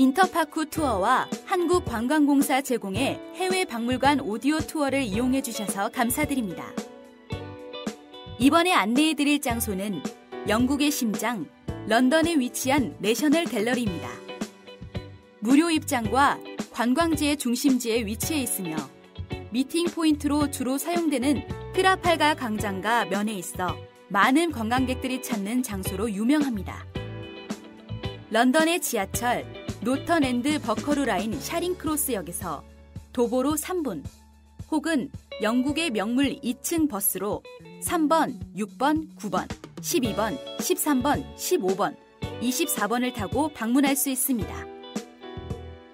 인터파크 투어와 한국관광공사 제공의 해외 박물관 오디오 투어를 이용해 주셔서 감사드립니다. 이번에 안내해 드릴 장소는 영국의 심장, 런던에 위치한 내셔널 갤러리입니다. 무료 입장과 관광지의 중심지에 위치해 있으며 미팅 포인트로 주로 사용되는 트라팔가 광장과 면에 있어 많은 관광객들이 찾는 장소로 유명합니다. 런던의 지하철 노턴앤드 버커루 라인 샤링크로스역에서 도보로 3분 혹은 영국의 명물 2층 버스로 3번, 6번, 9번, 12번, 13번, 15번, 24번을 타고 방문할 수 있습니다.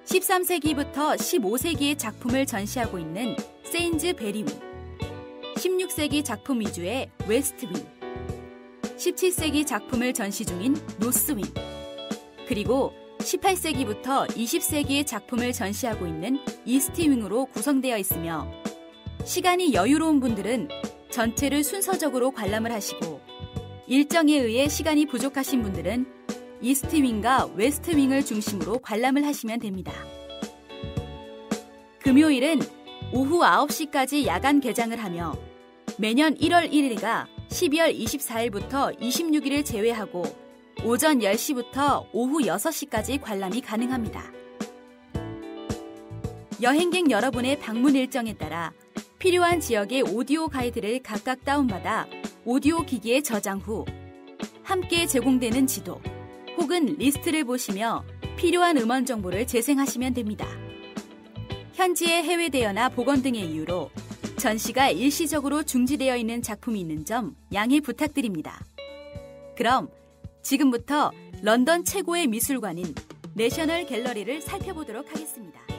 13세기부터 15세기의 작품을 전시하고 있는 세인즈 베리윈, 16세기 작품 위주의 웨스트윈, 17세기 작품을 전시 중인 노스윈, 그리고 18세기부터 20세기의 작품을 전시하고 있는 이스티윙으로 구성되어 있으며 시간이 여유로운 분들은 전체를 순서적으로 관람을 하시고 일정에 의해 시간이 부족하신 분들은 이스트윙과 웨스트윙을 중심으로 관람을 하시면 됩니다. 금요일은 오후 9시까지 야간 개장을 하며 매년 1월 1일과 12월 24일부터 26일을 제외하고 오전 10시부터 오후 6시까지 관람이 가능합니다. 여행객 여러분의 방문 일정에 따라 필요한 지역의 오디오 가이드를 각각 다운받아 오디오 기기에 저장 후 함께 제공되는 지도 혹은 리스트를 보시며 필요한 음원 정보를 재생하시면 됩니다. 현지의 해외 대여나 복원 등의 이유로 전시가 일시적으로 중지되어 있는 작품이 있는 점 양해 부탁드립니다. 그럼 지금부터 런던 최고의 미술관인 내셔널 갤러리를 살펴보도록 하겠습니다.